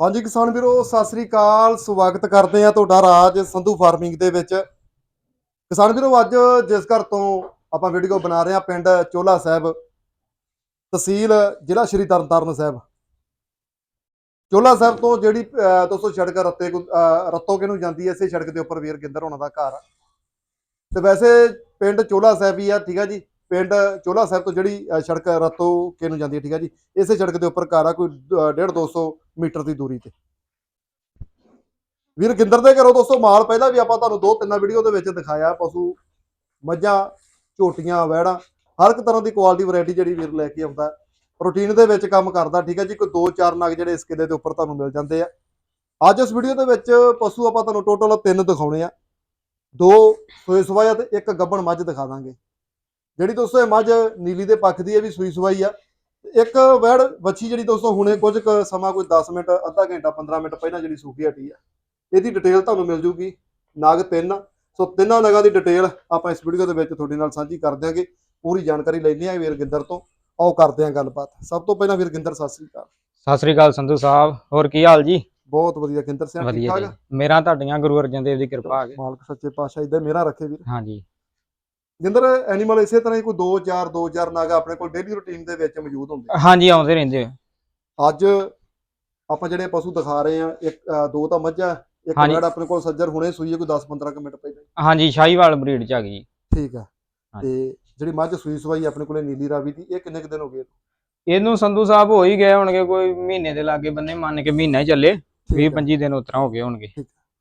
ਹਾਂਜੀ ਕਿਸਾਨ ਵੀਰੋ ਸਤਿ ਸ੍ਰੀ ਅਕਾਲ। ਸਵਾਗਤ ਕਰਦੇ ਆ ਤੁਹਾਡਾ ਰਾਜ ਸੰਧੂ ਫਾਰਮਿੰਗ ਦੇ ਵਿੱਚ। ਕਿਸਾਨ ਵੀਰੋ ਅੱਜ ਜਿਸ ਘਰ ਤੋਂ ਆਪਾਂ ਵੀਡੀਓ ਬਣਾ ਰਹੇ ਆ ਪਿੰਡ ਚੋਲਾ ਸਾਹਿਬ ਤਹਿਸੀਲ ਜ਼ਿਲ੍ਹਾ ਸ਼੍ਰੀ ਤਰਨਤਾਰਨ ਸਾਹਿਬ। ਚੋਲਾ ਸਾਹਿਬ ਤੋਂ ਜਿਹੜੀ ਅਹ, ਦੋਸਤੋ ਸੜਕ ਰੱਤੇ ਕੋ- ਅਹ, ਰੱਤੋਕੇ ਨੂੰ ਜਾਂਦੀ ਹੈ ਇਸੇ ਸੜਕ ਦੇ ਉੱਪਰ ਵੀਰ ਗਿੰਦਰ ਹੋਣਾ ਦਾ ਘਰ। ਆ ਤੇ ਵੈਸੇ ਪਿੰਡ ਚੋਲਾ ਸਾਹਿਬ ਹੀ ਆ ਠੀਕ ਆ ਜੀ। ਪਿੰਡ ਚੋਲਾ ਸਾਹਿਬ ਤੋਂ ਜਿਹੜੀ ਅਹ, ਸੜਕ ਰੱਤੋਕੇ ਨੂੰ ਜਾਂਦੀ ਹੈ ਠੀਕ ਹੈ ਜੀ? ਇਸੇ ਸੜਕ ਦੇ ਉੱਪਰ ਘਰ ਆ ਕੋਈ 1.5 200 ਮੀਟਰ ਦੀ ਦੂਰੀ ਤੇ। ਵੀਰ ਗਿੰਦਰ ਦੇ ਘਰੋਂ ਦੋਸਤੋ ਮਾਲ ਪਹਿਲਾਂ ਵੀ ਆਪਾਂ ਤੁਹਾਨੂੰ ਦੋ ਤਿੰਨਾਂ ਵੀਡੀਓ ਦੇ ਵਿੱਚ ਦਿਖਾਇਆ ਪਸ਼ੂ ਮੱਝਾਂ ਝੋਟੀਆਂ ਵੈੜਾਂ ਹਰ ਇੱਕ ਤਰ੍ਹਾਂ ਦੀ ਕੁਆਲਿਟੀ ਵੈਰਾਈਟੀ ਜਿਹੜੀ ਵੀਰ ਲੈ ਕੇ ਆਉਂਦਾ। ਪ੍ਰੋਟੀਨ ਦੇ ਵਿੱਚ ਕੰਮ ਕਰਦਾ ਠੀਕ ਹੈ ਜੀ? ਕੋਈ ਦੋ ਚਾਰ ਨਗ ਜਿਹੜੇ ਇਸ ਕਿਲੇ ਦੇ ਉੱਪਰ ਤੁਹਾਨੂੰ ਮਿਲ ਜਾਂਦੇ ਆ। ਅੱਜ ਇਸ ਵੀਡੀਓ ਦੇ ਵਿੱਚ ਪਸ਼ੂ ਆਪਾਂ ਤੁਹਾਨੂੰ ਟੋਟਲ ਤਿੰਨ ਦਿਖਾਉਣੇ ਆ। ਦੋ ਸੋਏ ਸਵਾਇਆ ਤੇ ਇੱਕ ਗੱਬਣ ਮੱਝ ਦਿਖਾ ਦਾਂਗੇ। ਜਿਹੜੀ ਦੋਸਤੋ ਇਹ ਮੱਝ ਨੀਲੀ ਦੇ ਪੱਖ ਦੀ ਇਹ ਵੀ ਸੂਈ ਸਵਾਈ ਆ। ਇੱਕ ਵੈੜ ਵੱਛੀ ਜਿਹੜੀ ਦੋਸਤੋ ਹੁਣੇ ਕੁਝ ਕੁ ਸਮਾਂ ਕੋਈ 10 ਮਿੰਟ ਅੱਧਾ ਘੰਟਾ 15 ਮਿੰਟ ਪਹਿਲਾਂ ਜਿਹੜੀ ਸੂਕੀ ਹਟੀ ਆ। ਇਹਦੀ ਡਿਟੇਲ ਤੁਹਾਨੂੰ ਮਿਲ ਜੂਗੀ। ਨਗ ਤਿੰਨ। ਸੋ ਤਿੰਨਾਂ ਨਗਾਂ ਦੀ ਡਿਟੇਲ ਆਪਾਂ ਇਸ ਵੀਡੀਓ ਦੇ ਵਿੱਚ ਤੁਹਾਡੇ ਨਾਲ ਸਾਂਝੀ ਕਰ ਦਿਆਂਗੇ। ਪੂਰੀ ਜਾਣਕਾਰੀ ਲੈਣੀ ਆ ਵੀਰ ਗਿੰਦਰ ਤੋਂ। ਆਓ ਕਰਦੇ ਆਂ ਗੱਲਬਾਤ। ਸਭ ਤੋਂ ਪਹਿਲਾਂ ਵੀਰ ਗਿੰਦਰ ਸਤਿ ਸ੍ਰੀ ਅਕਾਲ। ਸਤਿ ਸ੍ਰੀ ਅਕਾਲ ਸੰਧੂ ਸਾਹਿਬ। ਹੋਰ ਕੀ ਹਾਲ ਜੀ? ਬਹੁਤ ਵਧੀਆ ਗਿੰਦਰ ਸਿੰਘ ਠੀਕ ਠਾਕ ਮੇਰਾ ਤੁਹਾਡੀਆਂ ਗੁਰੂ ਅਰਜਨ ਦੇਵ ਦੀ ਕਿਰਪਾ ਹੈ ਮਾਲਕ ਸੱਚੇ ਪਾਤਸ਼ਾਹ ਇਦਾਂ ਮੇਰਾ ਰੱਖੇ ਵੀਰ। ਹਾਂਜੀ। ਗਿੰਦਰ ਐਨੀਮਲ ਇਸੇ ਤਰ੍ਹਾਂ ਹੀ ਕੋਈ 2 4 2 4 ਨਗ ਆਪਣੇ ਕੋਲ ਡੇਲੀ ਰੁਟੀਨ ਦੇ ਵਿੱਚ ਮੌਜੂਦ ਹੁੰਦੇ ਹਾਂਜੀ ਆਉਂਦੇ ਰਹਿੰਦੇ ਆ। ਅੱਜ ਆਪਾਂ ਜਿਹੜੇ ਪਸ਼ੂ ਦਿਖਾ ਰਹੇ ਆ ਇੱਕ ਦੋ ਤਾਂ ਮੱਝਾਂ ਇੱਕ। ਵੈੜ ਆਪਣੇ ਕੋਲ ਸੱਜਰ ਹੁਣੇ ਸੂਈ ਹੈ ਕੋਈ 10 15 ਕੁ ਮਿੰਟ ਪਹਿਲਾਂ ਹਾਂਜੀ ਸ਼ਾਹੀਵਾਲ ਬਰੀਡ ਚ ਆ ਗਈ ਠੀਕ ਆ। ਤੇ ਜਿਹੜੀ ਮੱਝ ਸੂਈ ਸਵਾਈ ਆਪਣੇ ਕੋਲੇ ਨੀਲੀ ਰਾਵੀ ਦੀ ਇਹ ਕਿੰਨੇ ਕੁ ਦਿਨ ਹੋ ਗਏ ਇਹਨੂੰ ਸੰਧੂ ਸਾਹਿਬ ਹੋ ਹੀ ਗਏ ਹੋਣਗੇ ਕੋਈ ਮਹੀਨੇ ਦੇ ਲਾਗੇ ਬੰਨੇ ਮੰਨ ਕੇ ਮਹੀਨਾ ਹੀ ਚੱਲੇ 20 ਠੀਕ ਆ। 25 ਦਿਨ ਉਤਰਾ ਹੋ ਗਏ ਹੋਣਗੇ।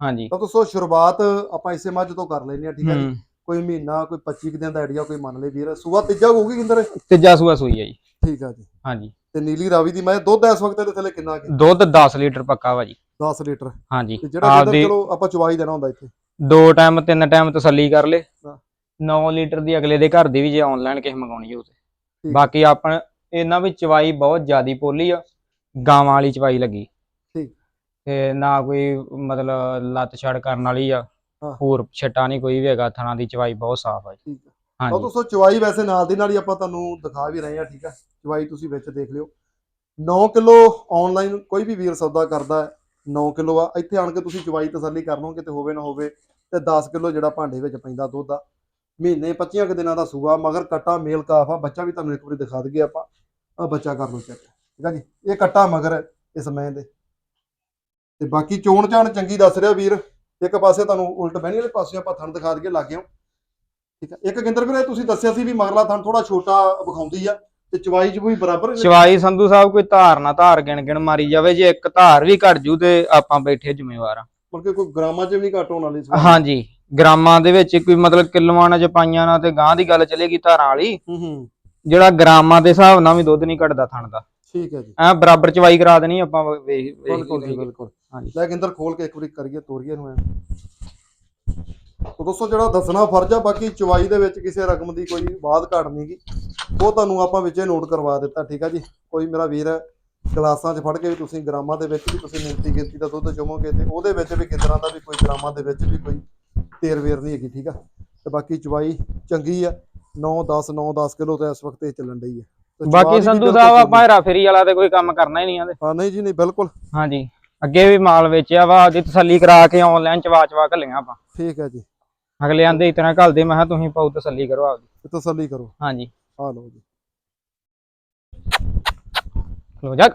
ਹਾਂਜੀ ਤਾਂ ਦੋਸਤੋ ਸ਼ੁਰੂਆਤ ਆਪਾਂ ਇਸੇ ਮੱਝ ਤੋਂ ਕਰ ਲੈਨੇ ਆ ਠੀਕ ਹੈ ਜੀ ਕੋਈ ਮਹੀਨਾ ਕੋਈ 25 ਕੁ ਦਿਨ ਦਾ ਆਈਡੀਆ ਕੋਈ ਮੰਨ ਲੈ ਵੀਰ। ਸੂਆ ਤੀਜਾ ਹੋਊਗੀ ਗਿੰਦਰ ਤੀਜਾ ਸੂਆ ਸੂਈ ਹੈ ਜੀ। ਠੀਕ ਆ ਜੀ। ਹਾਂਜੀ। ਤੇ ਨੀਲੀ ਰਾਵੀ ਦੀ ਮੈਂ ਦੁੱਧ ਇਸ ਵਕਤ ਦੇ ਥੱਲੇ ਕਿੰਨਾ ਕਿ? ਦੁੱਧ 10 ਲੀਟਰ ਪੱਕਾ ਵਾ ਜੀ। 10 ਲੀਟਰ। ਹਾਂਜੀ। ਤੇ ਜਿਹੜਾ ਆਪਦੀ ਚਲੋ ਆਪਾਂ ਚਵਾਈ ਦੇਣਾ ਹੁੰਦਾ ਇੱਥੇ। ਦੋ ਟਾਈਮ ਤਿੰਨ ਟਾਈਮ ਤਸੱਲੀ ਕਰ ਲੇ। ਹਾਂ। 9 ਲੀਟਰ ਦੀ ਅਗਲੇ ਦੇ ਘਰ ਦੀ ਵੀ ਜੇ ਆਨਲਾਈਨ ਕਿਸੇ ਮੰਗਾਉਣੀ ਹੋਵੇ। ਬਾਕੀ ਆਪਣ ਇਹਨਾਂ ਵਿੱਚ ਚਵਾਈ ਬਹੁਤ ਜ਼ਿਆਦੀ ਪੋਲੀ ਆ। ਗਾਵਾਂ ਵਾਲੀ ਚਵਾਈ ਲੱਗੀ। ਠੀਕ। ਤੇ ਨਾ ਕੋਈ ਮਤਲਬ ਲੱਤ ਛੜ ਕਰਨ ਵਾਲੀ ਆ। ਹਾਂ। ਹੋਰ ਛੱਟਾ ਨਹੀਂ ਕੋਈ ਵੀ ਹੈਗਾ ਥਣਾ ਦੀ ਚਵਾਈ ਬਹੁਤ ਸਾਫ਼ ਆ ਜੀ। ਠੀਕ ਆ। ਤਾਂ ਹਾਂਜੀ ਦੋਸਤੋ ਚਵਾਈ ਵੈਸੇ ਨਾਲ ਦੀ ਨਾਲ ਹੀ ਆਪਾਂ ਤੁਹਾਨੂੰ ਦਿਖਾ ਵੀ ਰਹੇ ਆ ਠੀਕ ਆ। ਚਵਾਈ ਤੁਸੀਂ ਵਿੱਚ ਦੇਖ ਲਿਓ। 9 ਕਿਲੋ ਆਨਲਾਈਨ ਕੋਈ ਵੀ ਵੀਰ ਸੌਦਾ ਕਰਦਾ ਹੈ 9 ਕਿਲੋ ਆ। ਇੱਥੇ ਆਣ ਕੇ ਤੁਸੀਂ ਚਵਾਈ ਤਸੱਲੀ ਕਰ ਲਓ ਕਿਤੇ ਹੋਵੇ ਨਾ ਹੋਵੇ ਤੇ 10 ਕਿਲੋ ਜਿਹੜਾ ਭਾਂਡੇ ਵਿੱਚ ਪੈਂਦਾ ਦੁੱਧ ਆ। ਮਹੀਨੇ 25 ਕੁ ਦਿਨਾਂ ਦਾ ਸੂਆ ਮਗਰ ਕੱਟਾ ਮੇਲ ਕਾਫ ਆ। ਬੱਚਾ ਵੀ ਤੁਹਾਨੂੰ ਇੱਕ ਵਾਰੀ ਦਿਖਾ ਦਈਏ ਆਪਾਂ। ਆ ਬੱਚਾ ਕਰ ਲਓ ਚੈੱਕ ਠੀਕ ਆ ਜੀ? ਇਹ ਕੱਟਾ ਮਗਰ ਹੈ ਇਸ ਸਮੇਂ ਦੇ। ਤੇ ਬਾਕੀ ਚੋਣ ਚਾਣ ਚੰਗੀ ਦੱਸ ਰਿਹਾ ਵੀਰ। ਇੱਕ ਪਾਸੇ ਤੁਹਾਨੂੰ ਉਲਟ ਬਹਿਣੀ ਵਾਲੇ ਪਾਸੇ ਆਪਾਂ ਥਣ ਦਿਖਾ ਦਈਏ ਲੱਗਿਓ ਠੀਕ ਆ। ਇੱਕ ਗਿੰਦਰ ਵੀਰੇ ਤੁਸੀਂ ਦੱਸਿਆ ਸੀ ਵੀ ਮਗਰਲਾ ਥਣ ਥੋੜਾ ਛੋਟਾ ਵਿਖਾਉਂਦੀ ਆ ਤੇ ਚਵਾਈ ਚ ਵੀ ਬਰਾਬਰ ਚਵਾਈ ਸੰਧੂ ਸਾਹਿਬ ਕੋਈ ਧਾਰ ਨਾ ਧਾਰ ਗਿਣ ਗਿਣ ਮਾਰੀ ਜਾਵੇ ਜੇ ਇੱਕ ਧਾਰ ਵੀ ਘਟ ਜੂ ਤੇ ਆਪਾਂ ਬੈਠੇ ਜ਼ਿੰਮੇਵਾਰ ਆ। ਮਤਲਬ ਕਿ ਕੋਈ ਗ੍ਰਾਮਾਂ ਚ ਵੀ ਨਹੀਂ ਘੱਟ ਹੋਣ ਵਾਲੀ। ਹਾਂਜੀ। ਗ੍ਰਾਮਾਂ ਦੇ ਵਿੱਚ ਕੋਈ ਮਤਲਬ ਕਿਲੋਆਂ ਨਾਲ ਜਪਾਈਆਂ ਨਾਲ ਤੇ ਗਾਂ ਦੀ ਗੱਲ ਚੱਲੇਗੀ ਧਾਰਾਂ ਵਾਲੀ ਹੂੰ ਹੂੰ। ਜਿਹੜਾ ਗ੍ਰਾਮਾਂ ਦੇ ਹਿਸਾਬ ਨਾਲ ਵੀ ਦੁੱਧ ਨਹੀਂ ਘਟਦਾ ਥਣ ਦਾ। ਠੀਕ ਹੈ ਜੀ। ਐ ਬਰਾਬਰ ਚਵਾਈ ਕਰਾ ਦੇਣੀ ਆਪਾਂ ਵੇਖ ਬਿਲਕੁਲ ਜੀ। ਬਿਲਕੁਲ। ਹਾਂਜੀ। ਲੈ ਗਿੰਦਰ ਖੋਲ ਕੇ ਇੱਕ ਵਾਰੀ ਕਰੀਏ ਤੋਰੀਏ ਨੂੰ ਐਂ। ਤੋ ਦੋਸਤੋ ਜਿਹੜਾ ਦੱਸਣਾ ਫਰਜ਼ ਆ ਬਾਕੀ ਚਵਾਈ ਦੇ ਵਿੱਚ ਕਿਸੇ ਰਕਮ ਦੀ ਕੋਈ ਬਾਤ ਘਾਟ ਨਹੀਂਗੀ ਉਹ ਤੁਹਾਨੂੰ ਆਪਾਂ ਵਿੱਚੇ ਨੋਟ ਕਰਵਾ ਦਿੱਤਾ ਠੀਕ ਆ ਜੀ? ਕੋਈ ਮੇਰਾ ਵੀਰ ਗਲਾਸਾਂ 'ਚ ਫੜ ਕੇ ਵੀ ਤੁਸੀਂ ਗ੍ਰਾਮਾਂ ਦੇ ਵਿੱਚ ਵੀ ਤੁਸੀਂ ਮਿੰਤੀ ਗਿਣਤੀ ਦਾ ਦੁੱਧ ਚੋਵੋਗੇ ਤੇ ਉਹਦੇ ਵਿੱਚ ਵੀ ਤਰ੍ਹਾਂ ਦਾ ਵੀ ਕੋਈ ਗ੍ਰਾਮਾਂ ਦੇ ਵਿੱਚ ਵੀ ਕੋਈ ਤੇਰ ਵੇਰ ਨਹੀਂ ਹੈਗੀ ਠੀਕ ਆ? ਤੇ ਬਾਕੀ ਚਵਾਈ ਚੰਗੀ ਆ। 9 10 9 10 ਕਿਲੋ ਤੇ ਇਸ ਵਕਤ ਇਹ ਚੱਲਣ ਚਵਾ ਦੀ ਬਾਕੀ ਸੰਧੂ ਸਾਹਿਬ। ਆਪਾਂ ਹੈਰਾ ਫੇਰੀ ਵਾਲਾ ਤੇ ਕੋਈ ਕੰਮ ਕਰਨਾ ਹੀ ਨਹੀਂ ਆਂਦੇ। ਹਾਂ ਨਹੀਂ ਜੀ ਨਹੀਂ ਬਿਲਕੁਲ। ਹਾਂਜੀ ਅੱਗੇ ਵੀ ਮਾਲ ਵੇਚਿਆ ਵਾ ਉਹਦੀ ਤਸੱਲੀ ਕਰਾ ਕੇ ਆਨਲਾਈਨ ਚਵਾ ਚਵਾ ਘੱਲੀਆਂ ਆਪਾਂ। ਠੀਕ ਹੈ ਜੀ। ਅਗਲੇ ਆਂਦੇ ਇਤਨਾ ਘੱਲਦੇ ਮੈਂ ਕਿਹਾ ਤੁਸੀਂ ਪਾਉ ਤਸੱਲੀ ਕਰੋ ਆਪਦੀ। ਤਸੱਲੀ ਕਰੋ। ਹਾਂਜੀ। ਆ ਲਓ ਜੀ। ਲੋ ਜਾ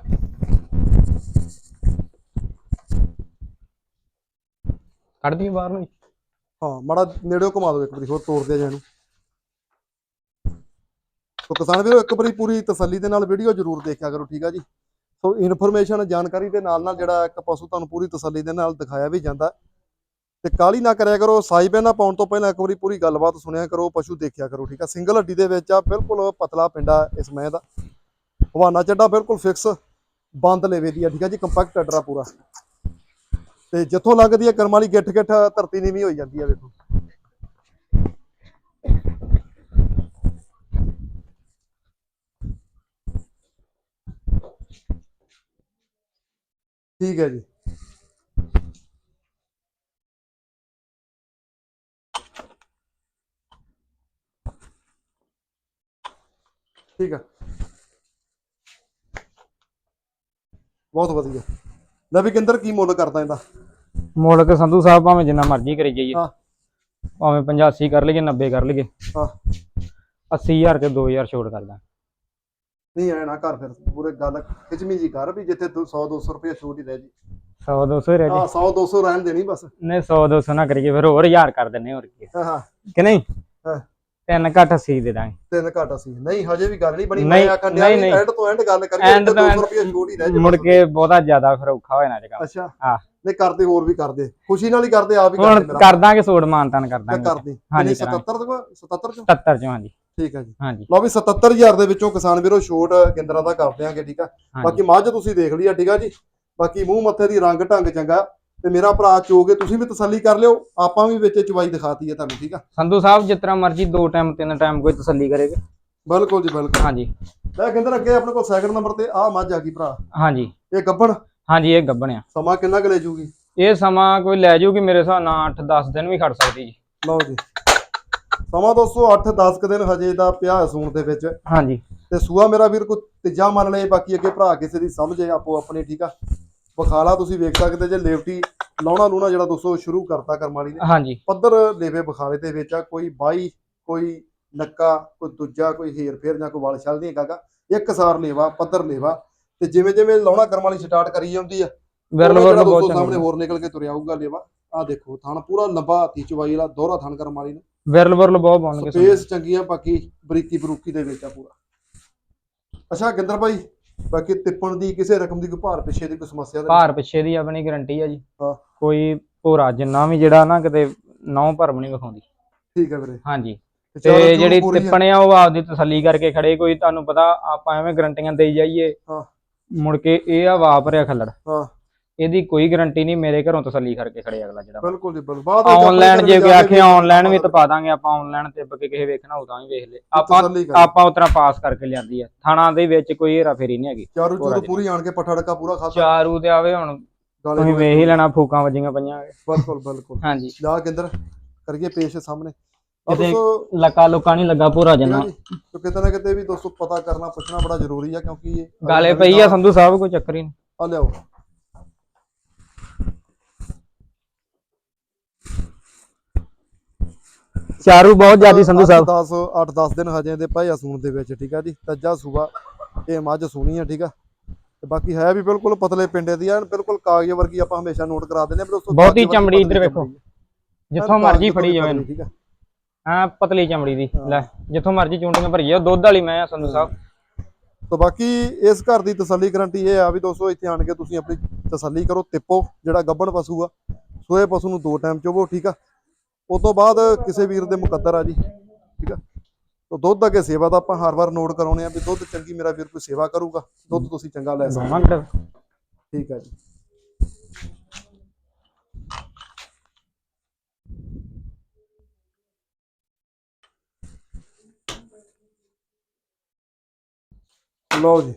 ਕੱਢ ਦੀ ਬਾਹਰ ਨੂੰ। ਹਾਂ ਮਾੜਾ ਨੇੜਿਓ ਘੁਮਾ ਦਿਓ ਇੱਕ ਵਾਰੀ ਹੋਰ ਤੋੜਦੇ ਜਾ ਇਹਨੂੰ। ਸੋ ਕਿਸਾਨ ਵੀਰੋ, ਇੱਕ ਵਾਰੀ ਪੂਰੀ ਤਸੱਲੀ ਦੇ ਨਾਲ ਵੀਡੀਓ ਜਰੂਰ ਦੇਖਿਆ ਕਰੋ, ਠੀਕ ਆ ਜੀ? ਸੋ ਇਨਫੋਰਮੇਸ਼ਨ ਜਾਣਕਾਰੀ ਦੇ ਨਾਲ ਨਾਲ ਜਿਹੜਾ ਇੱਕ ਪਸ਼ੂ ਤੁਹਾਨੂੰ ਪੂਰੀ ਤਸੱਲੀ ਦੇ ਨਾਲ ਦਿਖਾਇਆ ਵੀ ਜਾਂਦਾ। ਤੇ ਕਾਲੀ ਨਾ ਕਰਿਆ ਕਰੋ, ਸਾਈ ਪੈਨਾ ਪਾਉਣ ਤੋਂ ਪਹਿਲਾਂ ਇੱਕ ਵਾਰੀ ਪੂਰੀ ਗੱਲਬਾਤ ਸੁਣਿਆ ਕਰੋ, ਪਸ਼ੂ ਦੇਖਿਆ ਕਰੋ, ਠੀਕ ਆ? ਸਿੰਗਲ ਹੱਡੀ ਦੇ ਵਿੱਚ ਆ, ਬਿਲਕੁਲ ਪਤਲਾ ਪਿੰਡਾ ਇਸ ਮੈਂ ਦਾ। ਹਵਾਨਾ ਚੱਡਾ ਬਿਲਕੁਲ ਫਿਕਸ ਬੰਦ ਲੇਵੇ ਦੀ ਆ, ਠੀਕ ਆ ਜੀ? ਕੰਪੈਕਟ ਅਡਰਾ ਪੂਰਾ। ਤੇ ਜਿੱਥੋਂ ਲੱਗਦੀ ਹੈ ਕਰਮ ਵਾਲੀ ਗਿੱਠ ਗਿੱਠ ਧਰਤੀ ਨੀਵੀਂ ਹੋਈ ਜਾਂਦੀ ਆ, ਵੇਖੋ। ਠੀਕ ਹੈ ਜੀ। ਠੀਕ ਹੈ ਬਹੁਤ ਵਧੀਆ। ਲੈ ਵੀ ਕਿੰਦਰ ਕੀ ਮੁੱਲ ਕਰਦਾ ਇਹਦਾ? ਮੁੱਲ ਤੇ ਸੰਧੂ ਸਾਹਿਬ ਭਾਵੇਂ ਜਿੰਨਾ ਮਰਜ਼ੀ ਕਰੀ ਜਾਈਏ। ਹਾਂ। ਭਾਵੇਂ 85 ਕਰ ਲਈਏ 90 ਕਰ ਲਈਏ। ਹਾਂ। 80000 ਤੇ 2000 ਛੋੜ ਕਰਦਾ। ਨਹੀਂ ਨਾ ਕਰ ਫਿਰ ਪੂਰੇ ਗੱਲ ਖਿਚਮੀ ਜੀ ਕਰ ਵੀ ਜਿੱਥੇ ਤੂੰ 100 200 ਰੁਪਏ ਛੋਟ ਹੀ ਰਹਿ ਜੀ। 100 200 ਰਹਿ ਹਾਂ 100 200 ਰਹਿਣ ਦੇਣੀ ਬਸ। ਨੇ 100 200 ਨਾ ਕਰੀਏ ਫਿਰ ਹੋਰ 1000 ਕਰ ਦਿੰਨੇ ਹੋਰ ਕੀ। ਹਾਂ ਕਿ ਨਹੀਂ? ਹਾਂ। ਤਿੰਨ ਘੱਟ 80 ਦੇ ਦਾਂਗੇ। ਤਿੰਨ ਘੱਟ ਅਸੀਂ। ਨਹੀਂ ਹਜੇ ਵੀ ਗੱਲ ਨਹੀਂ ਬਣੀ। ਨਹੀਂ, ਮੈਂ ਡਿਆ ਨਹੀਂ, ਨਹੀਂ। ਐਂਡ ਤੋਂ ਐਂਡ ਗੱਲ ਕਰੀਏ End ਤੇ ਤੋਂ 200 end ਰੁਪਏ ਛੋਟ ਹੀ ਰਹਿ ਜੇ। ਮੁੜ ਕੇ ਬਹੁਤਾ ਜ਼ਿਆਦਾ ਫਿਰ ਔਖਾ ਹੋ ਜਾਣਾ ਜਗਾ ਅੱਛਾ। ਹਾਂ। ਨਹੀਂ ਕਰਦੇ ਹੋਰ ਵੀ ਕਰਦੇ। ਖੁਸ਼ੀ ਨਾਲ ਹੀ ਕਰਦੇ ਆਪ ਹੀ ਕਰਦੇ ਹੁਣ ਕਰ ਦਾਂਗੇ ਸੋੜ ਮਾਨਤਾਨ ਕਰ ਮੈਂ ਦਾਂਗੇ। ਕਰਦੀ। ਹਾਂਜੀ, ਕਿੰਨੀ 77 ਤੋਂ 77 ਚੋਂ? 77 ਚੋਂ ਹਾਂਜੀ। ਠੀਕ ਹੈ ਜੀ। ਹਾਂਜੀ। ਲਓ ਵੀ 77000 ਦੇ ਵਿੱਚੋਂ ਕਿਸਾਨ ਵੀਰੋ ਛੋਟ ਗਿੰਦਰਾ ਦਾ ਕਰ ਦਿਆਂਗੇ ਠੀਕ ਆ? ਬਾਕੀ ਮੱਝ ਤੁਸੀਂ ਦੇਖ ਲਈ ਆ ਠੀਕ ਆ ਜੀ? ਬਾਕੀ ਮੂੰਹ ਮੱਥੇ ਦੀ ਰੰਗ ਢੰਗ ਚੰਗਾ। ਤੇ ਮੇਰਾ ਭਰਾ ਚੋਗੇ ਤੁਸੀਂ ਵੀ ਤਸੱਲੀ ਕਰ ਲਿਓ ਆਪਾਂ ਵੀ ਵਿੱਚ ਚਵਾਈ ਦਿਖਾਤੀ ਹੈ ਤੁਹਾਨੂੰ ਠੀਕ ਆ? ਸੰਧੂ ਸਾਹਿਬ ਤਰ੍ਹਾਂ ਮਰਜ਼ੀ ਦੋ ਟਾਈਮ ਤਿੰਨ ਟਾਈਮ ਕੋਈ ਤਸੱਲੀ ਕਰੇਗਾ। ਬਿਲਕੁਲ ਜੀ ਬਿਲਕੁਲ। ਹਾਂਜੀ। ਲੈ ਕਹਿੰਦੇ ਅੱਗੇ ਆਪਣੇ ਕੋਲ ਸੈਕਿੰਡ ਨੰਬਰ ਤੇ ਆ ਮੱਝ ਆ ਗਈ ਭਰਾ। ਹਾਂਜੀ। ਇਹ ਗੱਬਣ ਹਾਂਜੀ ਇਹ ਗੱਬਣ ਆ। ਸਮਾਂ ਕਿੰਨਾ ਕੁ ਲੈ ਜੂਗੀ? ਇਹ ਸਮਾਂ ਕੋਈ ਲੈ ਜਾਊਗੀ ਮੇਰੇ ਹਿਸਾਬ ਨਾਲ 8-10 ਦਿਨ ਵੀ ਖੜ ਸਕਦੀ ਜੀ। ਲਓ ਜੀ। ਸਮਾਂ ਦੋਸਤੋ 8-10 ਕੁ ਦਿਨ ਹਜੇ ਦਾ ਪਿਆ ਸੂਣ ਦੇ ਵਿੱਚ। ਹਾਂਜੀ। ਤੇ ਸੂਆ ਮੇਰਾ ਵੀਰ ਕੋਈ ਤੀਜਾ ਮੰਨ ਲਏ ਬਾਕੀ ਅੱਗੇ ਭਰਾ ਕਿਸੇ ਦੀ ਸਮਝੇ ਆਪੋ ਆਪਣੀ ਠੀਕ ਆ? ਬਖਾਲਾ ਤੁਸੀਂ ਵੇਖ ਸਕਦੇ ਜੇ ਲੇਵਟੀ ਲਾਉਣਾ ਲੂਣਾ ਜਿਹੜਾ ਦੋਸਤੋ ਸ਼ੁਰੂ ਕਰਤਾ ਕਰਮਾਲੀ ਨੇ। ਹਾਂਜੀ। ਪੱਧਰ ਲੇਵੇ ਬਖਾਲੇ ਦੇ ਵਿੱਚ ਆ ਕੋਈ ਬਾਈ ਕੋਈ ਨੱਕਾ ਕੋਈ ਦੂਜਾ ਕੋਈ ਹੇਰ ਫੇਰ ਜਾਂ ਕੋਈ ਵਾਲ ਛਲ ਨਹੀਂ ਇੱਕ ਸਾਰ ਲੇਵਾ ਪੱਧਰ ਲੇਵਾ। ਤੇ ਜਿਵੇਂ ਜਿਵੇਂ ਲਾਉਣਾ ਕਰਮਾਲੀ ਸਟਾਰਟ ਕਰੀ ਜਾਂਦੀ ਆ ਵਿਰਲ ਵਿਰਲ ਬਹੁਤ ਸਾਹਮਣੇ ਹੋਰ ਨਿਕਲ ਕੇ ਤੁਰਿਆ ਆਊਗਾ ਲੇਵਾ। ਆ ਦੇਖੋ ਥਣ ਪੂਰਾ ਲੰਬਾ ਹਾਥੀ ਚਵਾਈ ਵਾਲਾ ਦੋਹਰਾ ਥਣ ਕਰਮਾਲੀ ਨੇ। ਵਿਰਲ ਵਿਰਲ ਬਹੁਤ ਬਣਨਗੇ। ਸਪੇਸ ਚੰਗੀ ਆ ਬਾਕੀ ਬਰੀਕੀ ਬਰੂਕੀ ਦੇ ਵਿੱਚ ਆ ਪੂਰਾ। ਅੱਛਾ ਗਿੰਦਰ ਭਾਈ ਬਾਕੀ ਤਿੱਪਣ ਦੀ ਕਿਸੇ ਰਕਮ ਦੀ ਕੋਈ ਭਾਰ ਪਿੱਛੇ ਦੀ ਕੋਈ ਸਮੱਸਿਆ ਤਾਂ ਭਾਰ ਪਿੱਛੇ ਦੀ ਆਪਣੀ ਗਾਰੰਟੀ ਆ ਜੀ। ਹਾਂ। ਕੋਈ ਭੋਰਾ ਜਿੰਨਾ ਵੀ ਜਿਹੜਾ ਨਾ ਕਿਤੇ ਨੌ ਭਰਮ ਨਹੀਂ ਵਿਖਾਉਂਦੀ। ਠੀਕ ਹੈ ਵੀਰੇ। ਹਾਂਜੀ। ਤੇ ਜਿਹੜੀ। ਟਿੱਪਣੇ ਆ ਉਹ ਆਪਦੀ ਤਸੱਲੀ ਕਰਕੇ ਖੜੇ। ਕੋਈ ਤੁਹਾਨੂੰ ਪਤਾ ਆਪਾਂ ਐਵੇਂ ਗਰੰਟੀਆਂ ਦੇਈ ਜਾਈਏ। ਹਾਂ। ਮੁੜ ਕੇ ਇਹ ਆ ਵਾਪਰਿਆ ਖੱਲੜ। ਹਾਂ। ਇਹਦੀ ਕੋਈ ਗਾਰੰਟੀ ਨਹੀਂ ਮੇਰੇ ਘਰੋਂ ਤਸੱਲੀ ਕਰਕੇ ਖੜੇ ਅਗਲਾ ਜਿਹੜਾ ਬਿਲਕੁਲ ਜੀ ਬਿਲਕੁਲ। ਬਾਅਦ ਵਿੱਚ ਆਨਲਾਈਨ ਜੇ ਕੋਈ ਆਖੇ ਆਨਲਾਈਨ ਵੀ ਤਪਾ ਦਾਂਗੇ ਆਪਾਂ ਆਨਲਾਈਨ ਤੇ ਅੱਗੇ ਕਿਸੇ ਵੇਖਣਾ ਉਹ ਤਾਂ ਵੀ ਵੇਖ ਲੇ। ਆਪਾਂ ਆਪਾਂ ਉਤਰਾ ਪਾਸ ਕਰਕੇ ਲਿਆਂਦੀ ਆ। ਥਾਣਾ ਦੇ ਵਿੱਚ ਕੋਈ ਹੇਰਾ ਫੇਰੀ ਨਹੀਂ ਹੈਗੀ। ਚਾਰੂ ਚੂਰ। ਪੂਰੀ ਆਣ ਕੇ ਪੱਠਾ ਡੱਕਾ ਪੂਰਾ ਖਾਤਾ। ਚਾਰੂ ਤੇ ਆਵੇ ਹੁਣ ਤੁਸੀਂ ਵੇਖ ਹੀ ਲੈਣਾ ਫੂਕਾਂ ਵੱਜੀਆਂ ਪਈਆਂ। ਬਿਲਕੁਲ ਬਿਲਕੁਲ। ਹਾਂਜੀ। ਜਾ ਗਿੰਦਰ ਕਰੀਏ ਪੇਸ਼ ਸਾਹਮਣੇ। ਕਿਤੇ ਲੱਕਾ ਲੁਕਾ ਨਹੀਂ ਲੱਗਾ ਪੂਰਾ ਜਨਾ। ਤੇ ਕਿਤੇ ਨਾ ਕਿਤੇ ਵੀ ਦੋਸਤੋ ਪਤਾ ਕਰਨਾ ਪੁੱਛਣਾ ਬੜਾ ਜ਼ਰੂਰੀ ਆ ਕਿਉਂਕਿ ਇਹ ਗਾਲੇ ਪਈ ਆ ਸੰਧੂ ਸਾਹਿਬ ਕੋਈ ਚੱਕਰ ਹੀ ਨਹੀਂ। ਆ ਲਿਆਓ। ਚਾਰੂ ਬਹੁਤ ਜ਼ਿਆਦੀ ਸੰਧੂ ਸਾਹਿਬ। 10 8-10 ਦਿਨ ਹਜੇ ਦੇ ਪਏ ਆ ਸੂਣ ਦੇ ਵਿੱਚ ਠੀਕ ਆ ਜੀ? ਤੱਜਾ ਸੂਆ ਇਹ ਮੱਝ ਸੋਹਣੀ ਆ ਠੀਕ ਆ? ਤੇ ਬਾਕੀ ਹੈ ਵੀ ਬਿਲਕੁਲ ਪਤਲੇ ਪਿੰਡੇ ਦੀ ਆ ਬਿਲਕੁਲ ਕਾਗਜ਼ ਵਰਗੀ ਆਪਾਂ ਹਮੇਸ਼ਾ ਨੋਟ ਕਰਾ ਦਿੰਦੇ ਆ ਦੋਸਤੋ ਬਹੁਤੀ ਚਮੜੀ ਇੱਧਰ ਵੇਖੋ। ਜਿੱਥੋਂ ਮਰਜ਼ੀ ਫੜੀ ਜਾਵੇ ਇਹਨੂੰ। ਠੀਕ ਆ। ਹਾਂ ਪਤਲੀ ਚਮੜੀ ਦੀ ਲੈ ਜਿੱਥੋਂ ਮਰਜ਼ੀ ਚੁੰਡੀਆਂ ਭਰੀਏ ਉਹ ਦੁੱਧ ਵਾਲੀ ਮੈਂ ਆ ਸੰਧੂ ਸਾਹਿਬ। ਤਾਂ ਬਾਕੀ ਇਸ ਘਰ ਦੀ ਤਸੱਲੀ ਗਰੰਟੀ ਇਹ ਆ ਵੀ ਦੋਸਤੋ ਇੱਥੇ ਆਣ ਕੇ ਤੁਸੀਂ ਆਪਣੀ ਤਸੱਲੀ ਕਰੋ ਤਿੱਪੋ ਜਿਹੜਾ ਗੱਬਣ ਪਸ਼ੂ ਆ ਸੋਏ ਪਸ਼ੂ ਨੂੰ ਦੋ ਟਾਈਮ ਚੋਵੋ ਠੀਕ ਆ? ਉਸ ਤੋਂ ਬਾਅਦ ਕਿਸੇ ਵੀਰ ਦੇ ਮੁਕੱਦਰ ਆ ਜੀ ਠੀਕ ਆ? ਤਾਂ ਦੁੱਧ ਅੱਗੇ ਸੇਵਾ ਦਾ ਆਪਾਂ ਹਰ ਵਾਰ ਨੋਟ ਕਰਾਉਣੇ ਆ ਵੀ ਦੁੱਧ ਚੰਗੀ ਮੇਰਾ ਵੀਰ ਕੋਈ ਸੇਵਾ ਕਰੂਗਾ ਦੁੱਧ ਤੁਸੀਂ ਚੰਗਾ ਲੈ ਸਕਦੇ ਠੀਕ ਆ ਜੀ। ਲਓ ਜੀ।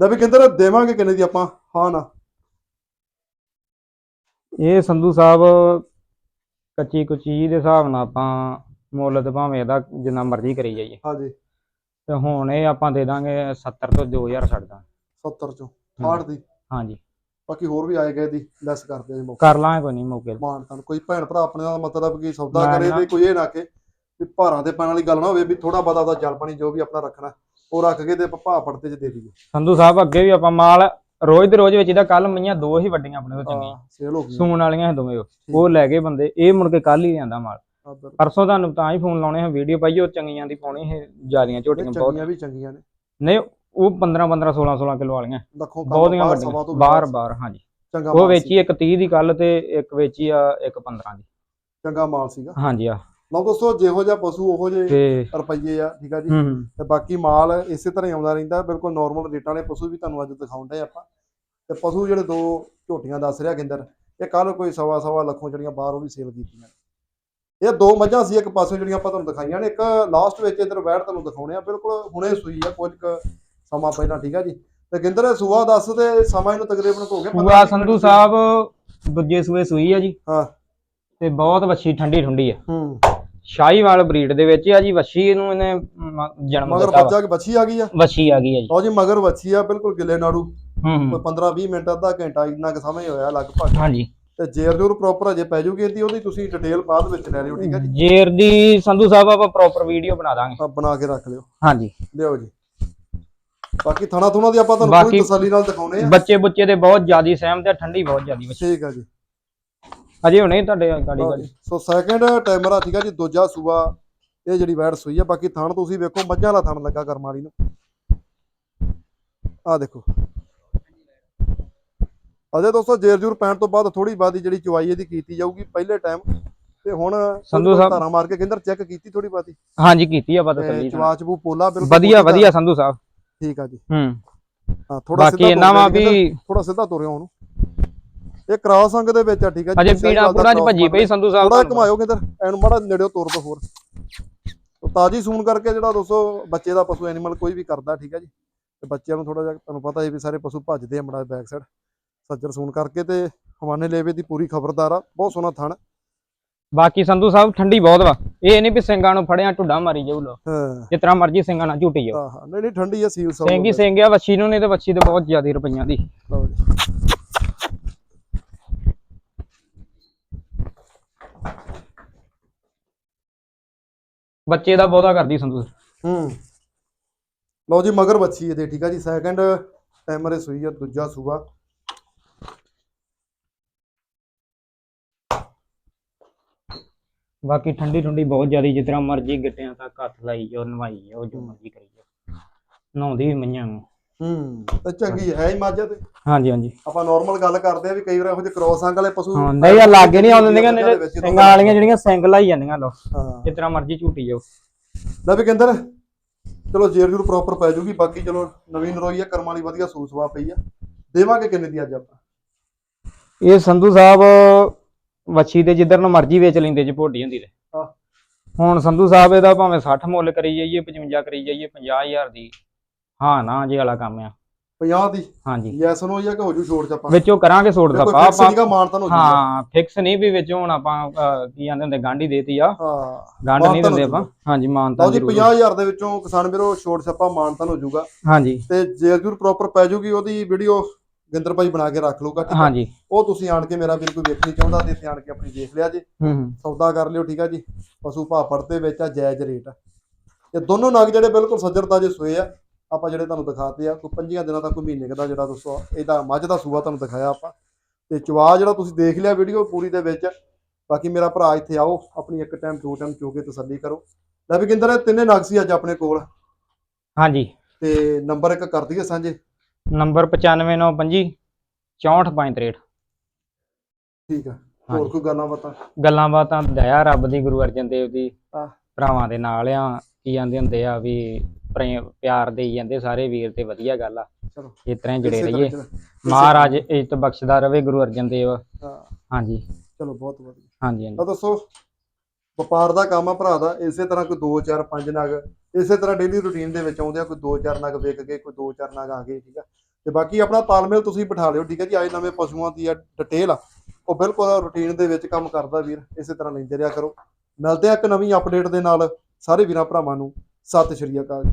ਦਾ ਵੀ ਕਹਿੰਦੇ ਦੇਵਾਂਗੇ ਕਿੰਨੇ ਦੀ ਆਪਾਂ? ਹਾਂ ਨਾ। ਇਹ ਸੰਧੂ ਸਾਹਿਬ ਕੱਚੀ ਕੁਚੀ ਦੇ ਹਿਸਾਬ ਨਾਲ ਆਪਾਂ ਮੁੱਲ ਤੇ ਭਾਵੇਂ ਇਹਦਾ ਜਿੰਨਾ ਮਰਜ਼ੀ ਕਰੀ ਜਾਈਏ। ਹਾਂਜੀ। ਤੇ ਹੁਣ ਇਹ ਆਪਾਂ ਦੇ ਦਾਂਗੇ 70 ਤੋਂ 2000 ਛੱਡ ਦਾਂ। 70 ਚੋਂ। 60 ਦੀ। ਹਾਂਜੀ। ਬਾਕੀ ਹੋਰ ਵੀ ਆਏ ਗਏ ਦੀ ਲੈਸ ਕਰਦੇ ਜੀ ਮੌਕੇ। ਕਰ ਲਾਂਗੇ ਕੋਈ ਨਹੀਂ ਮੌਕੇ ਤੇ। ਮਾਨ ਤਾਂ ਕੋਈ ਭੈਣ ਭਰਾ ਆਪਣੇ ਦਾ ਮਤਲਬ ਕਿ ਸੌਦਾ ਨਾ, ਕਰੇ ਨਾ। ਤੇ ਕੋਈ ਇਹ ਨਾ ਕਿ ਵੀ ਭਾਰਾਂ ਤੇ ਪੈਣ ਵਾਲੀ ਗੱਲ ਨਾ ਹੋਵੇ ਵੀ ਥੋੜਾ ਬਹੁਤਾ ਉਹਦਾ ਜਲ ਪਾਣੀ ਜੋ ਵੀ ਆਪਣਾ ਰੱਖਣਾ ਉਹ ਰੱਖ ਕੇ ਤੇ ਆਪਾਂ ਭਾਅ ਪੜਤੇ ਚ ਦੇ ਦਈਏ। ਸੰਧੂ ਸਾਹਿਬ ਅੱਗੇ ਵੀ ਆਪਾਂ ਮਾਲ ਰੋਜ਼ ਦੇ ਰੋਜ਼ ਵਿੱਚ ਇਹਦਾ ਕੱਲ ਮਈਆਂ ਦੋ ਹੀ ਵੱਡੀਆਂ ਆਪਣੇ ਤੋਂ ਚੰਗੀਆਂ। ਸੇਲ ਹੋ ਗਈ ਸੂਣ ਵਾਲੀਆਂ ਦੋਵੇਂ ਉਹ। ਉਹ ਲੈ ਗਏ ਬੰਦੇ। ਇਹ ਮੁੜ ਕੇ ਕੱਲ ਹੀ ਲਿਆਂਦਾ ਮਾਲ। ਪਰਸੋਂ ਤੁਹਾਨੂੰ ਤਾਂ ਹੀ ਫੋਨ ਲਾਉਣੇ ਆ ਵੀਡੀਓ ਪਾਈ ਉਹ ਚੰਗੀਆਂ ਦੀ ਪਾਉਣੀ ਇਹ ਜਿਆਦੀਆਂ ਝੋਟੀਆਂ ਬਹੁਤ। ਚੰਗੀਆਂ ਵੀ ਚੰਗੀਆਂ ਨੇ। ਨਹੀਂ ਉਹ 15 15 16 16 ਕਿਲੋ ਵਾਲੀਆਂ। ਲੱਖੋਂ ਕੰਮ ਬਹੁਤੀਆਂ ਬਾਹਰ ਸਵਾ ਵੱਡੀਆਂ ਤੋਂ ਬਾਹਰ ਬਾਹਰ। ਹਾਂਜੀ। ਚੰਗਾ ਉਹ ਮਾਲ ਵੇਚੀ ਇੱਕ 30 ਦੀ ਕੱਲ ਤੇ ਇੱਕ ਵੇਚੀ ਆ ਇੱਕ 15 ਦੀ। ਚੰਗਾ ਮਾਲ ਸੀਗਾ। ਹਾਂਜੀ ਆ। ਲਓ ਦੋਸਤੋ ਜਿਹੋ ਜਿਹਾ ਪਸ਼ੂ ਉਹੋ ਜਿਹੇ ਤੇ ਰੁਪਈਏ ਆ ਠੀਕ ਆ ਜੀ। ਹੂੰ। ਤੇ ਬਾਕੀ ਮਾਲ ਇਸੇ ਤਰ੍ਹਾਂ ਹੀ ਆਉਂਦਾ ਰਹਿੰਦਾ ਬਿਲਕੁਲ ਨਾਰਮਲ ਰੇਟਾਂ ਵਾਲੇ ਪਸ਼ੂ ਵੀ ਤੁਹਾਨੂੰ ਅੱਜ ਦਿਖਾਉਂਦੇ ਆਪਾਂ। ਤੇ ਪਸ਼ੂ ਜਿਹੜੇ ਦੋ ਝੋਟੀਆਂ ਦੱਸ ਰਿਹਾ ਗਿੰਦਰ ਇਹ ਕੱਲ ਕੋਈ ਸਵਾ ਸਵਾ ਲੱਖੋਂ ਜਿਹੜੀਆਂ ਬਾਹਰ ਉਹ ਵੀ ਸੇਲ ਕੀਤੀਆਂ। ਇਹ ਦੋ ਮੱਝਾਂ ਸੀ ਇੱਕ ਪਾਸੇ ਜਿਹੜੀਆਂ ਆਪਾਂ ਤੁਹਾਨੂੰ ਦਿਖਾਈਆਂ ਨੇ ਇੱਕ ਲਾਸਟ ਵਿੱਚ ਇਧਰ ਬੈਠ ਤੁਹਾਨੂੰ ਦਿਖਾਉਣੇ ਆ ਬਿਲਕੁਲ ਹੁਣੇ ਸੂਈ ਆ ਕੁਝ ਸਮਾਂ ਪਹਿਲਾਂ ਠੀਕ ਆ ਜੀ। ਤੇ ਗਿੰਦਰ ਇਹ ਸੂਆ ਦੱਸ ਤੇ ਸਮਾਂ ਇਹਨੂੰ ਤਕਰੀਬਨ ਹੋ ਗਿਆ ਸੂਆ ਸੰਧੂ ਸਾਹਿਬ ਦੂਜੇ ਸੂਏ ਸੂਈ ਆ ਜੀ। ਹਾਂ। ਤੇ ਬਹੁਤ ਵੱਛੀ ਠੰਡੀ ਠੰਡੀ ਆ। ਹੂੰ। ਸ਼ਾਹੀਵਾਲ ਬਰੀਡ ਦੇ ਵਿੱਚ ਆ ਜੀ ਵੱਛੀ ਇਹਨੂੰ ਇਹਨੇ ਜਨਮ ਮਗਰ ਦਿੱਤਾ ਵਾ। ਬੱਚਾ ਕਿ ਬੱਚੀ ਆ ਗਈ ਆ? ਵੱਛੀ ਆ ਗਈ ਆ ਜੀ। ਲਓ ਜੀ ਮਗਰ ਬੱਚੀ ਆ ਬਿਲਕੁਲ ਗਿੱਲੇ ਨਾੜੂ। ਹੂੰ ਕੋਈ ਹੂੰ 15 20 ਮਿੰਟ ਅੱਧਾ ਘੰਟਾ ਇੰਨਾ ਕੁ ਸਮੇਂ ਹੋਇਆ ਲਗਭਗ। ਹਾਂਜੀ। ਤੇ ਜੇਰ ਜੂਰ ਪ੍ਰੋਪਰ ਅਜੇ ਪੈ ਜੂਗੀ ਇਹਦੀ ਉਹਦੀ ਤੁਸੀਂ ਡਿਟੇਲ ਬਾਅਦ ਵਿੱਚ ਲੈ ਲਿਓ ਠੀਕ ਹੈ ਜੀ? ਜੇਰ ਦੀ ਸੰਧੂ ਸਾਹਿਬ ਆਪਾਂ ਪ੍ਰੋਪਰ ਵੀਡੀਓ ਬਣਾ ਦਾਂਗੇ। ਆਹ ਬਣਾ ਕੇ ਰੱਖ ਲਿਓ। ਹਾਂਜੀ। ਲਿਓ ਜੀ। ਬਾਕੀ ਥਣਾ ਥੁਣਾ ਦੀ ਆਪਾਂ ਤੁਹਾਨੂੰ ਪੂਰੀ ਬਾਕੀ- ਤਸੱਲੀ ਨਾਲ ਦਿਖਾਉਣੇ ਆ। ਬੱਚੇ ਬੁੱਚੇ ਦੇ ਬਹੁਤ ਜ਼ਿਆਦੀ ਸਹਿਮਤ ਆ ਠੰਡੀ ਬਹੁਤ ਜ਼ਿਆਦੀ ਬੱਚੀ। ਠੀਕ ਆ ਜੀ। ਅਜੇ ਹੁਣੇ ਤੁਹਾਡੇ ਗਾੜੀ ਗਾੜੀ। ਸੋ ਸੈਕੰਡ ਟਾਈਮਰ ਆ ਠੀਕ ਆ ਜੀ ਦੂਜਾ ਸੂਆ। ਇਹ ਜਿਹੜੀ ਵੈੜ ਸੂਈ ਆ ਬਾਕੀ ਥਣ ਤੁਸੀਂ ਵੇਖੋ ਮੱਝਾਂ ਦਾ ਥਣ ਲੱਗਾ ਕਰਮ ਵਾਲੀ ਨੂੰ। ਆ ਦੇਖੋ। ਅਜੇ ਦੋਸਤੋ ਜੇਰ ਜੂਰ ਪੈਣ ਤੋਂ ਬਾਅਦ ਥੋੜੀ ਬਾਅਦ ਹੀ ਜਿਹੜੀ ਚਵਾਈ ਇਹਦੀ ਕੀਤੀ ਜਾਊਗੀ ਪਹਿਲੇ ਟਾਈਮ ਤੇ ਹੁਣ ਸੰਧੂ ਸਾਹਿਬ- ਧਾਰਾਂ ਮਾਰ ਕੇ ਕਹਿੰਦਰ ਚੈੱਕ ਕੀਤੀ ਥੋੜੀ ਬਾਤੀ ਹਾਂਜੀ ਕੀਤੀ ਆ ਪਤਾ ਤੇ ਚੱਲੀ ਚਵਾ ਚਬੂ ਪੋਲਾ ਬਿਲਕੁਲ ਵਧੀਆ ਵਧੀਆ ਸੰਧੂ ਸਾਹਿਬ। ਠੀਕ ਆ ਜੀ। ਹੂੰ। ਹਾਂ ਥੋੜਾ ਬਾਕੀ ਇਹਨਾਂ ਵਾ ਵੀ ਥੋੜਾ ਸਿੱਧਾ ਤੁਰਿਓ ਉਹਨੂੰ। ਇਹ ਕ੍ਰਾਸ ਅੰਗ ਦੇ ਵਿੱਚ ਆ ਠੀਕ ਆ ਅਜੇ ਪੀੜਾ ਪੂੜਾ ਚ ਭੱਜੀ ਪਈ ਸੰਧੂ ਸਾਹਿਬ ਥੋੜਾ। ਘੁਮਾਇਓ ਕਿਧਰ ਐਨੂੰ ਮਾੜਾ ਨੇੜਿਓ ਤੁਰ ਦੋ ਹੋਰ। ਤੋ ਤਾਜੀ ਸੂਣ ਕਰਕੇ ਜਿਹੜਾ ਦੋਸਤੋ ਬੱਚੇ ਦਾ ਪਸ਼ੂ ਐਨੀਮਲ ਕੋਈ ਵੀ ਕਰਦਾ ਠੀਕ ਹੈ ਜੀ ਤੇ ਬੱਚਿਆਂ ਨੂੰ ਥੋੜਾ ਜਿਹਾ ਤੁਹਾਨੂੰ ਪਤਾ ਹੀ ਵੀ ਸਾਰੇ ਪਸ਼ੂ ਭੱਜਦੇ ਆ ਮੜਾ ਬੈਕ ਸਾਈਡ ਸੱਜਰ ਸੂਣ ਕਰਕੇ ਤੇ ਹਵਾਨੇ ਲੇਵੇ ਦੀ ਪੂਰੀ ਖਬਰਦਾਰ ਆ। ਬਹੁਤ ਸੋਹਣਾ ਥਣ। ਬਾਕੀ ਸੰਧੂ ਸਾਹਿਬ ਠੰਡੀ ਬਹੁਤ ਵਾ। ਇਹ ਨਹੀਂ ਵੀ ਸਿੰਘਾਂ ਨੂੰ ਫੜਿਆ ਢੁੱਡਾ ਮਾਰੀ ਜਾਊ ਲੋ। ਜਿਸ ਤਰ੍ਹਾਂ ਮਰਜ਼ੀ ਸਿੰਘਾਂ ਨਾਲ ਝੂਟੀ ਜਾਓ। ਨਹੀਂ ਨਹੀਂ ਠੰਡੀ ਆ ਸੀਲ ਸਭ ਸਿੰਘ ਸਿੰਘ ਆ ਵੱਛੀ ਨੂੰ ਨਹੀਂ ਤੇ ਵੱਛੀ ਤੇ ਬਹੁਤ ਜ਼ਿਆਦੀ ਰੁਪਈਆਂ ਦੀ। ਲਓ ਜੀ। ਬੱਚੇ ਦਾ ਬਹੁਤਾ ਕਰਦੀ ਸੰਧੂ ਹੂੰ। ਲਓ ਜੀ ਮਗਰ ਬੱਚੀ ਇਹਦੇ ਠੀਕ ਆ ਜੀ। ਸੈਕੰਡ ਟਾਈਮਰ ਸੂਈ ਆ ਦੂਜਾ ਸੂਆ। ਬਾਕੀ ਠੰਡੀ ਠੰਡੀ ਬਹੁਤ ਜ਼ਿਆਦੀ ਜਿਸ ਤਰ੍ਹਾਂ ਮਰਜ਼ੀ ਗਿੱਟਿਆਂ ਤੱਕ ਹੱਥ ਲਾਈ ਜਾਓ ਨਵਾਈ ਜਾਓ ਜੋ ਮਰਜ਼ੀ ਕਰੀ ਜਾਓ। ਨਹਾਉਂਦੀ ਵੀ ਮਈਆਂ ਨੂੰ। ਹੂੰ ਤੇ ਚੰਗੀ ਹੈ ਹੀ ਮੱਝ ਤੇ। ਹਾਂਜੀ ਹਾਂਜੀ। ਆਪਾਂ ਨਾਰਮਲ ਗੱਲ ਕਰਦੇ ਆ ਵੀ ਕਈ ਵਾਰ ਇਹੋ ਜਿਹੇ ਕ੍ਰੋਸ ਅੰਗ ਵਾਲੇ ਪਸ਼ੂ ਹਾਂ ਨਹੀਂ ਆ ਲਾਗੇ ਨਹੀਂ ਆਉਂਦੇ ਮੱਝਾਂ ਨੇ ਸਿੰਘਾਂ ਵਾਲੀਆਂ ਜਿਹੜੀਆਂ ਸਿੰਘ ਲਾਈ ਜਾਂਦੀਆਂ ਲੋ ਜਿਸ ਤਰ੍ਹਾਂ ਮਰਜ਼ੀ ਝੂਟੀ ਜਾਓ। ਲੈ ਵੀ ਕਹਿੰਦਰ ਚਲੋ ਜੇਰ ਜੂਰ ਪ੍ਰੋਪਰ ਪੈ ਜੂਗੀ ਬਾਕੀ ਚਲੋ ਨਵੀਂ ਨਰੋਈ ਆ ਕਰਮ ਵਾਲੀ ਵਧੀਆ ਸੂਸਵਾ ਪਈ ਆ। ਦੇਵਾਂਗੇ ਕਿੰਨੇ ਦੀ ਅੱਜ ਆਪਾਂ? ਇਹ ਸੰਧੂ ਸਾਹਿਬ ਵੱਛੀ ਦੇ ਜਿੱਧਰ ਨੂੰ ਮਰਜ਼ੀ ਵੇਚ ਲੈਂਦੇ ਜੇ ਭੋਡੀ ਹੁੰਦੀ ਤੇ। ਹਾਂ। ਹੁਣ ਸੰਧੂ ਸਾਹਿਬ ਇਹਦਾ ਭਾਵੇਂ 60 ਮੁੱਲ ਕਰੀ ਜਾਈਏ 55 ਕਰੀ ਜਾਈਏ 50000 ਦੀ ਹਾਂ ਨਾ ਜੇ ਵਾਲਾ ਕੰਮ ਆ। 50 ਦੀ? ਹਾਂਜੀ। ਯੈਸ ਨੋ ਜਾਂ ਕਿ ਹੋ ਜੂ ਛੋੜ ਚ ਆਪਾਂ? ਵਿੱਚੋਂ ਕਰਾਂਗੇ ਸੋੜ ਦਾ ਪਾ ਹੋ ਜੂਗਾ ਹਾਂ ਫਿਕਸ ਨਹੀਂ ਵੀ ਵਿੱਚੋਂ ਹੁਣ ਆਪਾਂ ਅਹ, ਕੀ ਜਾਂਦੇ ਹੁੰਦੇ ਗਾਂਢੀ ਦੇਤੀ ਆ। ਹਾਂ ਗੰਢ ਨਹੀਂ ਦਿੰਦੇ ਆਪਾਂ। ਹਾਂਜੀ ਮਾਨਤਾ ਲਓ ਜੀ 50000 ਦੇ ਵਿੱਚੋਂ ਕਿਸਾਨ ਵੀਰੋ ਛੋੜ ਛੱਪਾ ਮਾਨਤਨ ਹੋ ਜੂਗਾ। ਹਾਂਜੀ। ਤੇ ਜੇਰ ਜੂਰ ਪ੍ਰੋਪਰ ਪੈ ਜੂਗੀ ਉਹਦੀ ਵੀਡੀਓ ਗਿੰਦਰ ਭਾਈ ਬਣਾ ਕੇ ਰੱਖ ਲੂਗਾ ਠੀਕ ਆ ਹਾਂਜੀ। ਉਹ ਤੁਸੀਂ ਆਣ ਕੇ ਮੇਰਾ ਵੀਰ ਕੋਈ ਵੇਖਣੀ ਚਾਹੁੰਦਾ ਤੇ ਇੱਥੇ ਆਣ ਕੇ ਆਪਣੀ ਦੇਖ ਲਿਆ ਜੀ। ਹੂੰ ਹੂੰ। ਸੌਦਾ ਕਰ ਲਿਓ ਠੀਕ ਆ ਜੀ। ਪਸ਼ੂ ਭਾਪੜ ਦੇ ਵਿੱਚ ਆ ਜਾਇਜ਼ ਰੇਟ ਆ। ਇਹ ਦੋਨੋਂ ਨਗ ਜਿਹੜੇ ਬਿਲਕੁਲ ਸੱਜਰਤਾ ਜੇ ਸੋਏ ਆ ਆਪਾਂ ਜਿਹੜੇ ਤੁਹਾਨੂੰ ਦਿਖਾਤੇ ਆ ਕੋਈ 5 ਦਿਨਾਂ ਤੱਕ ਕੋਈ ਮਹੀਨੇ ਦਾ ਜਿਹੜਾ ਦੋਸਤੋ ਇਹਦਾ ਮੱਝ ਦਾ ਸੂਆ ਤੁਹਾਨੂੰ ਦਿਖਾਇਆ ਆਪਾਂ। ਤੇ ਚਵਾ ਜਿਹੜਾ ਤੁਸੀਂ ਦੇਖ ਲਿਆ ਵੀਡੀਓ ਪੂਰੀ ਦੇ ਵਿੱਚ ਬਾਕੀ ਮੇਰਾ ਭਰਾ ਇੱਥੇ ਆਓ ਆਪਣੀ ਇੱਕ ਟਾਈਮ ਦੋ ਟਾਈਮ ਚੋ ਕੇ ਤਸੱਲੀ ਕਰੋ। ਲੈ ਵੀ ਕਹਿੰਦੇ ਤਿੰਨੇ ਨਗ ਸੀ ਅੱਜ ਆਪਣੇ ਕੋਲ। ਹਾਂਜੀ। ਤੇ ਨੰਬਰ ਇੱਕ ਕਰ ਦਈਏ ਸਾਂਝੇ। ਨੰਬਰ 95925 6465 ਠੀਕ ਆ। ਹੋਰ ਹਾਂਜੀ। ਕੋਈ ਗੱਲਾਂ ਬਾਤਾਂ? ਗੱਲਾਂ ਬਾਤਾਂ ਦਇਆ ਰੱਬ ਦੀ ਗੁਰੂ ਅਰਜਨ ਦੇਵ ਦੀ। ਆਹ। ਭਰਾਵਾਂ ਦੇ ਨਾਲ ਆ ਕੀ ਜਾਂਦੇ ਹੁੰਦੇ ਆ ਵੀ ਪ੍ਰੇਮ ਪਿਆਰ ਦੇਈ ਜਾਂਦੇ ਸਾਰੇ ਵੀਰ ਤੇ ਵਧੀਆ ਗੱਲ ਆ। ਚਲੋ। ਇਸ ਤਰ੍ਹਾਂ ਹੀ ਜੁੜੇ ਇਸੇ ਰਹੀਏ। ਚ- ਮਹਾਰਾਜ ਇੱਜ਼ਤ ਬਖਸ਼ਦਾ ਰਵੇ ਗੁਰੂ ਅਰਜਨ ਦੇਵ। ਹਾਂ। ਹਾਂਜੀ। ਚਲੋ ਬਹੁਤ ਵਧੀਆ। ਹਾਂਜੀ ਹਾਂਜੀ। ਤਾਂ ਦੱਸੋ ਵਪਾਰ ਦਾ ਕੰਮ ਆ ਭਰਾ ਦਾ, ਇਸੇ ਤਰ੍ਹਾਂ ਕੋਈ 2 4 5 ਨਗ, ਇਸੇ ਤਰ੍ਹਾਂ ਡੇਲੀ ਰੁਟੀਨ ਦੇ ਵਿੱਚ ਆਉਂਦੇ ਆ, ਕੋਈ 2 4 ਨਗ ਵਿਕ ਕੇ ਕੋਈ 2 4 ਨਗ ਆ ਗਏ, ਠੀਕ ਆ? ਤੇ ਬਾਕੀ ਆਪਣਾ ਤਾਲਮੇਲ ਤੁਸੀਂ ਬਿਠਾ ਲਿਓ, ਠੀਕ ਹੈ ਜੀ? ਅੱਜ ਨਵੇਂ ਪਸ਼ੂਆਂ ਦੀ ਆ ਡਿਟੇਲ ਆ, ਉਹ ਬਿਲਕੁਲ ਰੁਟੀਨ ਦੇ ਵਿੱਚ ਕੰਮ ਕਰਦਾ ਵੀਰ, ਇਸੇ ਤਰ੍ਹਾਂ ਲੈਂਦੇ ਰਿਹਾ ਕਰੋ। ਮਿਲਦੇ ਆ ਇੱਕ ਨਵੀਂ ਅਪਡੇਟ ਦੇ ਨਾਲ, ਸਾਰੇ ਵੀਰਾਂ ਭਰਾਵਾਂ ਨੂੰ, ਸਤਿ ਸ਼੍ਰੀ ਅਕਾਲ।